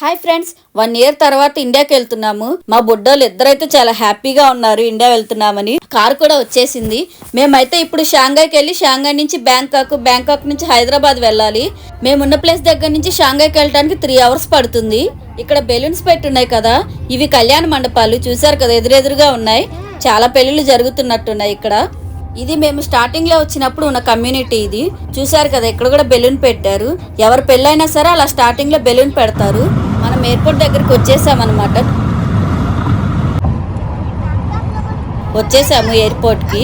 Hi friends one year తర్వాత ఇండియాకి వెళ్తున్నాము. మా బుడ్డోళ్ళు ఇద్దరైతే చాలా హ్యాపీగా ఉన్నారు ఇండియా వెళ్తున్నామని. కార్ కూడా వచ్చేసింది. మేమైతే ఇప్పుడు షాంఘైకి వెళ్ళి షాంఘై నుంచి బ్యాంకాక్ బ్యాంకాక్ నుంచి హైదరాబాద్ వెళ్ళాలి. మేమున్న ప్లేస్ దగ్గర నుంచి షాంఘైకి వెళ్ళడానికి త్రీ అవర్స్ పడుతుంది. ఇక్కడ బెలూన్స్ పెట్టున్నాయి కదా ఇవి కళ్యాణ మండపాలు. చూసారు కదా ఎదురెదురుగా ఉన్నాయి. చాలా పెళ్ళిళ్ళు జరుగుతున్నట్టున్నాయి ఇక్కడ. ఇది మేము స్టార్టింగ్లో వచ్చినప్పుడు ఉన్న కమ్యూనిటీ ఇది. చూసారు కదా ఇక్కడ కూడా బెలూన్ పెట్టారు. ఎవరు పెళ్ళైనా సరే అలా స్టార్టింగ్లో బెలూన్ పెడతారు. మనం ఎయిర్పోర్ట్ దగ్గరికి వచ్చేసామన్నమాట. వచ్చేసాము ఎయిర్పోర్ట్కి.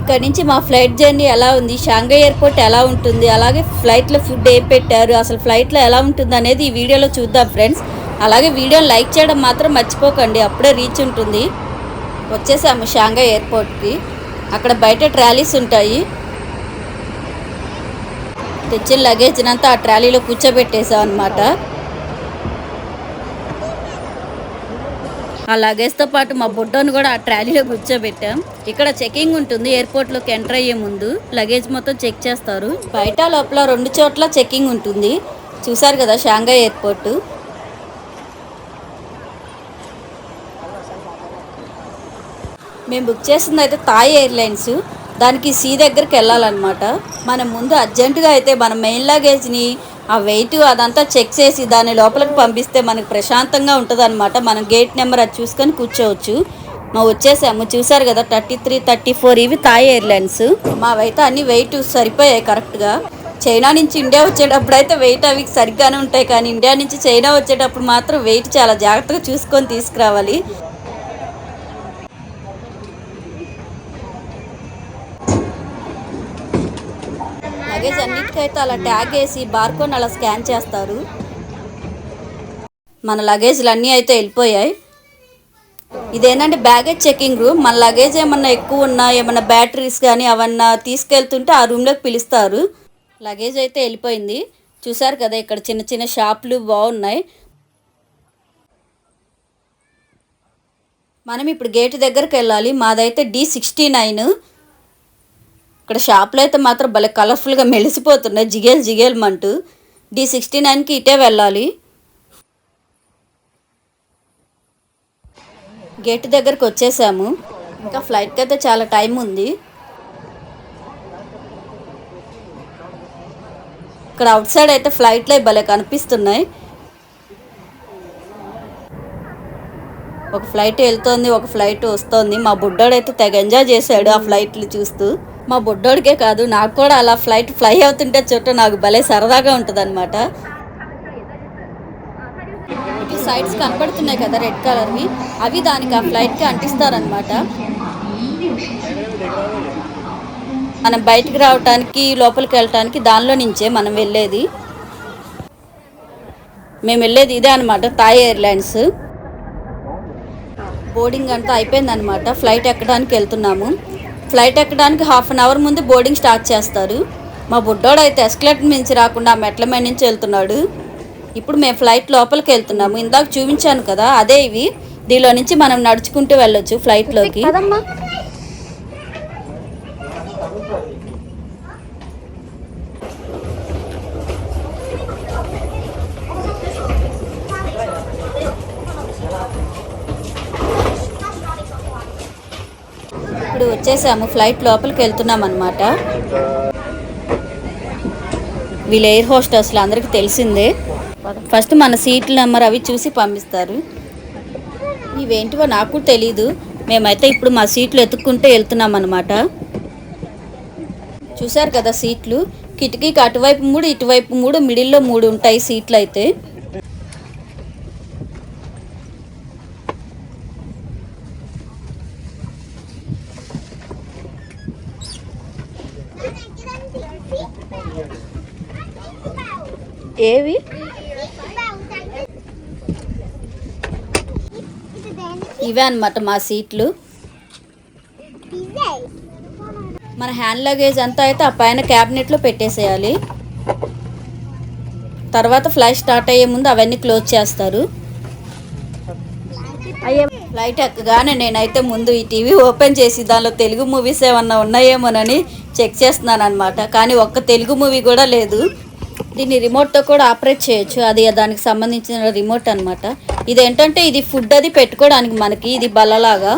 ఇక్కడ నుంచి మా ఫ్లైట్ జర్నీ ఎలా ఉంది? షాంఘై ఎయిర్పోర్ట్ ఎలా ఉంటుంది? అలాగే ఫ్లైట్లో ఫుడ్ ఏం పెట్టారు? అసలు ఫ్లైట్లో ఎలా ఉంటుంది అనేది ఈ వీడియోలో చూద్దాం ఫ్రెండ్స్ అలాగే వీడియోని లైక్ చేయడం మాత్రం మర్చిపోకండి. అప్పుడే రీచ్ ఉంటుంది. వచ్చేసాము షాంఘై ఎయిర్పోర్ట్కి. అక్కడ బయట ట్రాలీస్ ఉంటాయి. తెచ్చిన లగేజ్ అంతా ఆ ట్రాలీలో కూర్చోబెట్టేసాం అనమాట ఆ లగేజ్తో పాటు మా బుడ్డను కూడా ఆ ట్రాలీలో కూర్చోబెట్టాం. ఇక్కడ చెకింగ్ ఉంటుంది ఎయిర్పోర్ట్లోకి ఎంటర్ అయ్యే ముందు. లగేజ్ మొత్తం చెక్ చేస్తారు. బయట లోపల రెండు చోట్ల చెకింగ్ ఉంటుంది. చూసారు కదా షాంఘై ఎయిర్పోర్ట్. మేము బుక్ చేసింది అయితే థాయ్ ఎయిర్లైన్స్. దానికి సీ దగ్గరికి వెళ్ళాలన్నమాట. మనం ముందు అర్జెంటుగా అయితే మన మెయిన్ లగేజ్ని ఆ వెయిట్ అదంతా చెక్ చేసి దాని లోపలికి పంపిస్తే మనకు ప్రశాంతంగా ఉంటుంది అనమాట మనం గేట్ నెంబర్ అది చూసుకొని కూర్చోవచ్చు. మా వచ్చేసాము చూసారు కదా థర్టీ త్రీ థర్టీ ఫోర్ ఇవి థాయ్ ఎయిర్లైన్స్. మావైతే అన్ని వెయిట్ సరిపోయాయి కరెక్ట్గా. చైనా నుంచి ఇండియా వచ్చేటప్పుడు అయితే వెయిట్ అవి సరిగ్గానే ఉంటాయి. కానీ ఇండియా నుంచి చైనా వచ్చేటప్పుడు మాత్రం వెయిట్ చాలా జాగ్రత్తగా చూసుకొని తీసుకురావాలి. లగేజ్ అన్నిటికైతే అలా ట్యాగ్ వేసి బార్కోడ్ అలా స్కాన్ చేస్తారు. మన లగేజ్లు అన్నీ అయితే వెళ్ళిపోయాయి. ఇదేంటంటే బ్యాగేజ్ చెకింగ్ రూమ్ మన లగేజ్ ఏమన్నా ఎక్కువ ఉన్నా ఏమన్నా బ్యాటరీస్ కానీ అవన్నా తీసుకెళ్తుంటే ఆ రూమ్లోకి పిలుస్తారు. లగేజ్ అయితే వెళ్ళిపోయింది. చూసారు కదా ఇక్కడ చిన్న చిన్న షాపులు బాగున్నాయి. మనం ఇప్పుడు గేట్ దగ్గరికి వెళ్ళాలి. మాదైతే డి సిక్స్టీ నైన్ ఇక్కడ షాప్లో అయితే మాత్రం భలే కలర్ఫుల్గా మెలిసిపోతున్నాయి. జిగేల్ జిగేల్మంటూ డి సిక్స్టీ నైన్కి ఇటే వెళ్ళాలి. గేట్ దగ్గరకు వచ్చేసాము. ఇంకా ఫ్లైట్కి అయితే చాలా టైం ఉంది. ఇక్కడ అవుట్ సైడ్ అయితే ఫ్లైట్లు భలే కనిపిస్తున్నాయి. ఒక ఫ్లైట్ వెళ్తోంది ఒక ఫ్లైట్ వస్తోంది. మా బుడ్డాడైతే తెగ ఎంజాయ్ చేశాడు ఆ ఫ్లైట్లు చూస్తూ. మా బుడ్డోడికే కాదు నాకు కూడా అలా ఫ్లైట్ ఫ్లై అవుతుంటే చుట్టూ నాకు భలే సరదాగా ఉంటుంది అనమాట సైడ్స్ కనపడుతున్నాయి కదా రెడ్ కలర్వి అవి దానికి ఆ ఫ్లైట్కి అంటిస్తారనమాట మనం బయటకు రావటానికి లోపలికి వెళ్ళటానికి దానిలో నుంచే మనం వెళ్ళేది. మేము వెళ్ళేది ఇదే అనమాట థాయ్ ఎయిర్లైన్స్ బోర్డింగ్ అంతా అయిపోయిందనమాట ఫ్లైట్ ఎక్కడానికి వెళ్తున్నాము. ఫ్లైట్ ఎక్కడానికి హాఫ్ అన్ అవర్ ముందు బోర్డింగ్ స్టార్ట్ చేస్తారు. మా బుడ్డోడు అయితే ఎస్కలేటర్ మించి రాకుండా మెట్ల మీద నుంచి వెళ్తున్నాడు. ఇప్పుడు మేము ఫ్లైట్ లోపలికి వెళ్తున్నాము. ఇందాక చూపించాను కదా అదే ఇవి. దీనిలో నుంచి మనం నడుచుకుంటూ వెళ్ళొచ్చు ఫ్లైట్లోకి వచ్చేసాము. ఫ్లైట్ లోపలికి వెళ్తున్నాం అనమాట వీళ్ళ ఎయిర్ హోస్టర్స్లో అందరికీ తెలిసిందే. ఫస్ట్ మన సీట్ల నెంబర్ అవి చూసి పంపిస్తారు. ఇవేంటివో నాకు తెలీదు. మేమైతే ఇప్పుడు మా సీట్లు ఎత్తుక్కుంటే వెళ్తున్నాం అనమాట చూసారు కదా సీట్లు కిటికీకి అటువైపు మూడు ఇటువైపు మూడు మిడిల్లో మూడు ఉంటాయి సీట్లు అయితే. ఏవి? ఇవే అన్నమాట మా సీట్లు. మన హ్యాండ్ లగేజ్ అంతా అయితే ఆ పైన క్యాబినెట్లో పెట్టేసేయాలి. తర్వాత ఫ్లైట్ స్టార్ట్ అయ్యే ముందు అవన్నీ క్లోజ్ చేస్తారు. ఫ్లైట్ ఎక్కగానే నేనైతే ముందు ఈ టీవీ ఓపెన్ చేసి దానిలో తెలుగు మూవీస్ ఏమన్నా ఉన్నాయేమోనని చెక్ చేస్తున్నాను అనమాట కానీ ఒక్క తెలుగు మూవీ కూడా లేదు. దీన్ని రిమోట్తో కూడా ఆపరేట్ చేయొచ్చు. అది దానికి సంబంధించిన రిమోట్ అనమాట ఇది ఏంటంటే ఇది ఫుడ్ అది పెట్టుకోవడానికి మనకి ఇది బలలాగా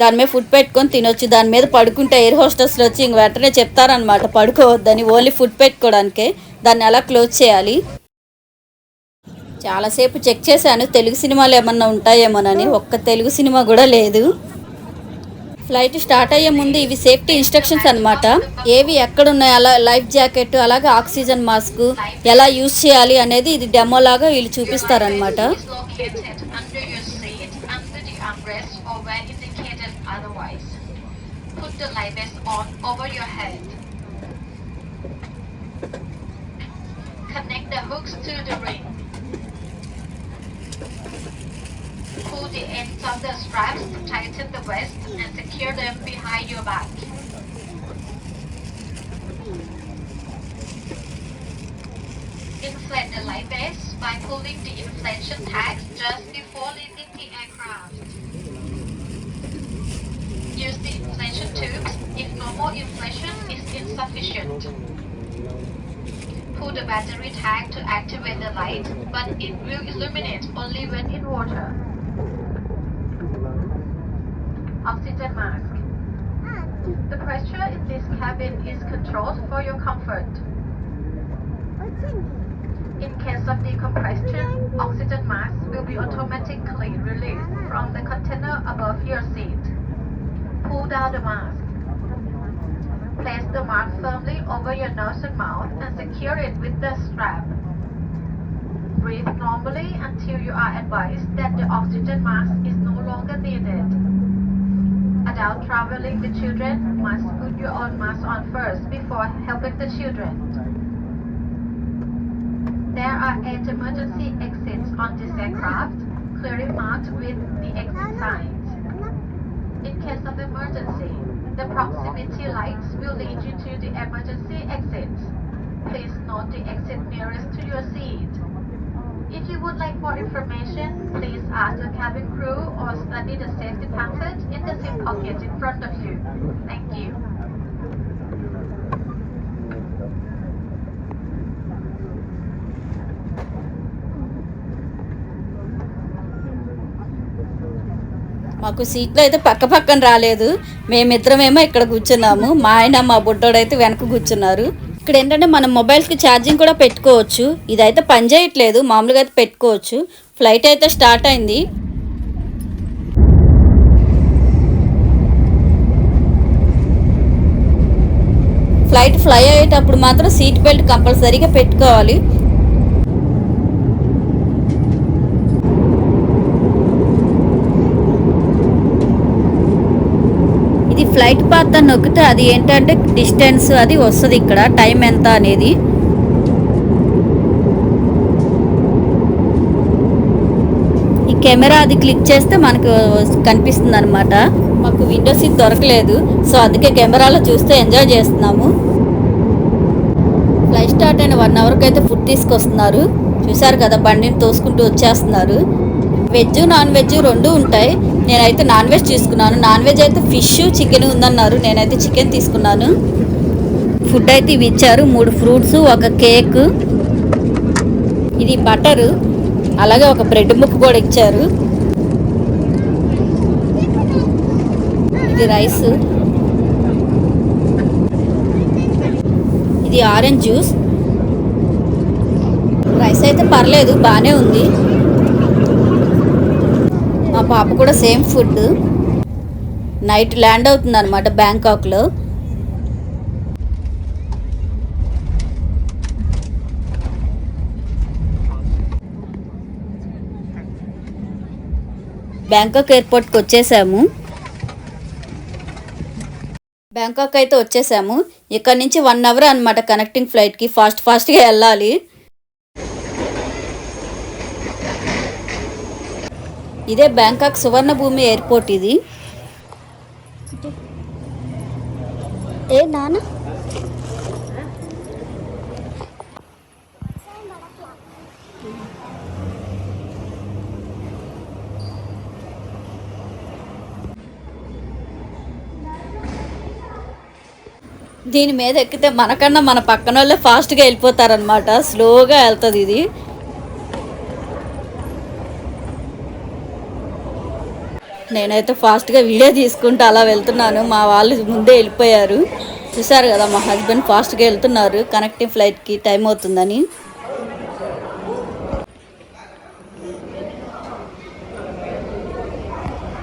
దాని మీద ఫుడ్ పెట్టుకొని తినొచ్చు. దాని మీద పడుకుంటే ఎయిర్ హోస్టెస్లు వచ్చి ఇంక వెంటనే చెప్తారనమాట పడుకోవద్దని ఓన్లీ ఫుడ్ పెట్టుకోవడానికే. దాన్ని ఎలా క్లోజ్ చేయాలి. చాలాసేపు చెక్ చేశాను. తెలుగు సినిమాలు ఏమన్నా ఉంటాయేమోనని. ఒక్క తెలుగు సినిమా కూడా లేదు. ఫ్లైట్ స్టార్ట్ అయ్యే ముందు ఇవి సేఫ్టీ ఇన్స్ట్రక్షన్స్ అనమాట ఏవి ఎక్కడున్నాయి అలా లైఫ్ జాకెట్ అలాగే ఆక్సిజన్ మాస్క్ ఎలా యూస్ చేయాలి అనేది ఇది డెమో లాగా వీళ్ళు చూపిస్తారనమాట Connect. Pull the ends of the straps to tighten the vest and secure them behind your back. Inflate the light vest by pulling the inflation tags just before leaving the aircraft. Use the inflation tubes if normal inflation is insufficient. Pull the battery tag to activate the light, but it will illuminate only when in water. Oxygen mask. The pressure in this cabin is controlled for your comfort. In case of decompression, oxygen masks will be automatically released from the container above your seat. Pull down the mask. Place the mask firmly over your nose and mouth and secure it with the strap. Breathe normally until you are advised that the oxygen mask is no longer needed. Adult traveling with children must put your own mask on first before helping the children. There are eight emergency exits on this aircraft, clearly marked with the exit signs. In case of emergency, the proximity lights will lead you to the emergency exits. Please note the exit nearest to your seat. If you would like more information, please ask the cabin crew or study the safety pamphlet in the seat pocket in front of you. Thank you. మాకు సీట్లు అయితే పక్క పక్కన రాలేదు. మేమిద్దరమేమో ఇక్కడ కూర్చున్నాము. మా ఆయన మా బుడ్డోడైతే వెనక కూర్చున్నారు. ఇక్కడ ఏంటంటే మనం మొబైల్కి ఛార్జింగ్ కూడా పెట్టుకోవచ్చు. ఇదైతే పని చేయట్లేదు. మామూలుగా అయితే పెట్టుకోవచ్చు. ఫ్లైట్ అయితే స్టార్ట్ అయింది. ఫ్లైట్ ఫ్లై అయ్యేటప్పుడు మాత్రం సీట్ బెల్ట్ కంపల్సరీగా పెట్టుకోవాలి. ఇది ఫ్లైట్ పాత్ అని నొక్కితే అది ఏంటంటే డిస్టెన్స్ అది వస్తుంది ఇక్కడ టైం ఎంత అనేది. ఈ కెమెరా అది క్లిక్ చేస్తే మనకు కనిపిస్తుంది అనమాట మాకు విండో సీట్ దొరకలేదు. సో అందుకే కెమెరాలో చూస్తే ఎంజాయ్ చేస్తున్నాము. ఫ్లైట్ స్టార్ట్ అయిన వన్ అవర్కి అయితే ఫుడ్ తీసుకొస్తున్నారు. చూసారు కదా బండిని తోసుకుంటూ వచ్చేస్తున్నారు. వెజ్ నాన్ వెజ్ రెండు ఉంటాయి. నేనైతే నాన్ వెజ్ తీసుకున్నాను. నాన్ వెజ్ అయితే ఫిష్ చికెన్ ఉందన్నారు. నేనైతే చికెన్ తీసుకున్నాను. ఫుడ్ అయితే ఇవి ఇచ్చారు. మూడు ఫ్రూట్స్ ఒక కేక్ ఇది బటరు. అలాగే ఒక బ్రెడ్ ముక్క కూడా ఇచ్చారు. ఇది రైస్. ఇది ఆరెంజ్ జ్యూస్. రైస్ అయితే పర్లేదు బాగానే ఉంది. మా పాప కూడా సేమ్ ఫుడ్. నైట్ ల్యాండ్ అవుతుంది అనమాట బ్యాంకాక్లో. బ్యాంకాక్ ఎయిర్పోర్ట్కి వచ్చేసాము. బ్యాంకాక్ అయితే వచ్చేసాము. ఇక్కడ నుంచి వన్ అవర్ అనమాట కనెక్టింగ్ ఫ్లైట్కి ఫాస్ట్ ఫాస్ట్గా వెళ్ళాలి. ఇదే బ్యాంకాక్ సువర్ణభూమి ఎయిర్పోర్ట్ ఇది. ఏ నాన్న? దీని మీద ఎక్కితే మనకన్నా మన పక్కన వాళ్ళే ఫాస్ట్గా వెళ్ళిపోతారనమాట స్లోగా వెళ్తుంది ఇది. నేనైతే ఫాస్ట్గా వీడియో తీసుకుంటూ అలా వెళ్తున్నాను. మా వాళ్ళు ముందే వెళ్ళిపోయారు. చూసారు కదా మా హస్బెండ్ ఫాస్ట్గా వెళ్తున్నారు. కనెక్టింగ్ ఫ్లైట్కి టైం అవుతుందని.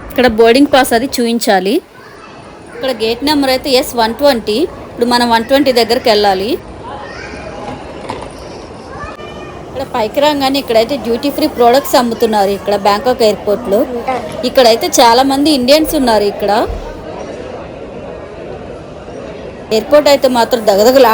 ఇక్కడ బోర్డింగ్ పాస్ అది చూపించాలి ఇక్కడ గేట్ నెంబర్ అయితే ఎస్ వన్ ట్వంటీ. ఇప్పుడు మనం వన్ ట్వంటీ దగ్గరికి వెళ్ళాలి. ఇక్కడ పైకి రాగానే ఇక్కడైతే డ్యూటీ ఫ్రీ ప్రొడక్ట్స్ అమ్ముతున్నారు ఇక్కడ బ్యాంకాక్ ఎయిర్పోర్ట్లో ఇక్కడైతే చాలా మంది ఇండియన్స్ ఉన్నారు ఇక్కడ. ఎయిర్పోర్ట్ అయితే మాత్రం దగదగలు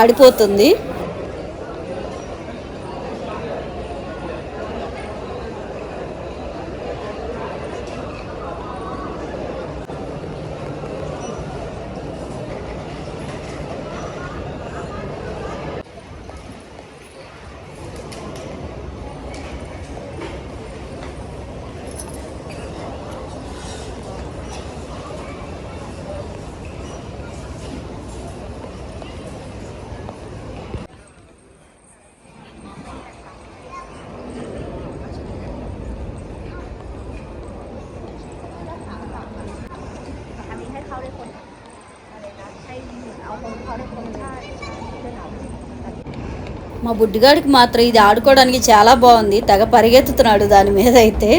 మా బుడ్డిగాడికి మాత్రం ఇది ఆడుకోవడానికి చాలా బాగుంది. తెగ పరిగెత్తుతున్నాడు దాని మీద అయితే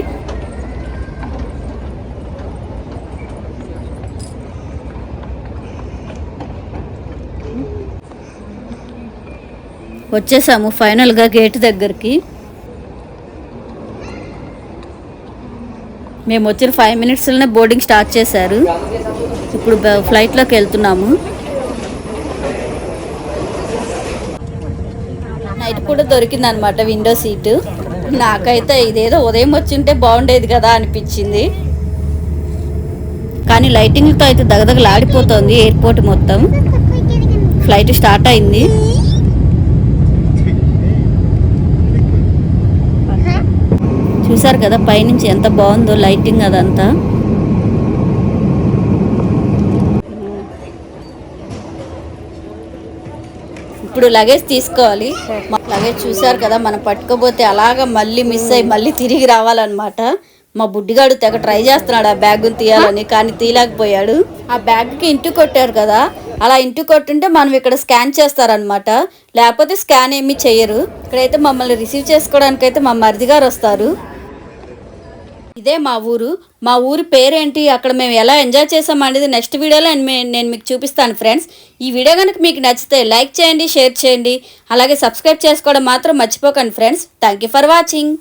వచ్చేసాము ఫైనల్గా గేట్ దగ్గరికి. మేము వచ్చిన ఫైవ్ మినిట్స్లోనే బోర్డింగ్ స్టార్ట్ చేశారు. ఇప్పుడు ఫ్లైట్లోకి వెళ్తున్నాము. నైట్ కూడా దొరికింది అనమాట విండో సీటు. నాకైతే ఇదేదో ఉదయం వచ్చింటే బాగుండేది కదా అనిపించింది. కానీ లైటింగ్తో అయితే దగదగలాడిపోతుంది ఎయిర్పోర్ట్ మొత్తం. ఫ్లైట్ స్టార్ట్ అయింది. చూసారు కదా పైనుంచి ఎంత బాగుందో లైటింగ్ అదంతా. ఇప్పుడు లగేజ్ తీసుకోవాలి. లగేజ్ చూసారు కదా మనం పట్టుకోపోతే అలాగ మళ్ళీ మిస్ అయ్యి మళ్ళీ తిరిగి రావాలన్నమాట. మా బుడ్డిగాడు తెగ ట్రై చేస్తున్నాడు ఆ బ్యాగ్ తీయాలని కానీ తీయలేకపోయాడు. ఆ బ్యాగ్కి ఇంటి కొట్టారు కదా అలా ఇంటి కొట్టుంటే మనం ఇక్కడ స్కాన్ చేస్తారనమాట లేకపోతే స్కాన్ ఏమీ చేయరు. ఇక్కడైతే మమ్మల్ని రిసీవ్ చేసుకోవడానికి అయితే మా మరిది గారు వస్తారు. ఇదే మా ఊరు. మా ఊరి పేరేంటి? అక్కడ మేము ఎలా ఎంజాయ్ చేసాం అనేది నెక్స్ట్ వీడియోలో నేను నేను మీకు చూపిస్తాను ఫ్రెండ్స్ ఈ వీడియో కనుక మీకు నచ్చితే లైక్ చేయండి షేర్ చేయండి. అలాగే సబ్స్క్రైబ్ చేసుకోవడం మాత్రం మర్చిపోకండి friends thank you for watching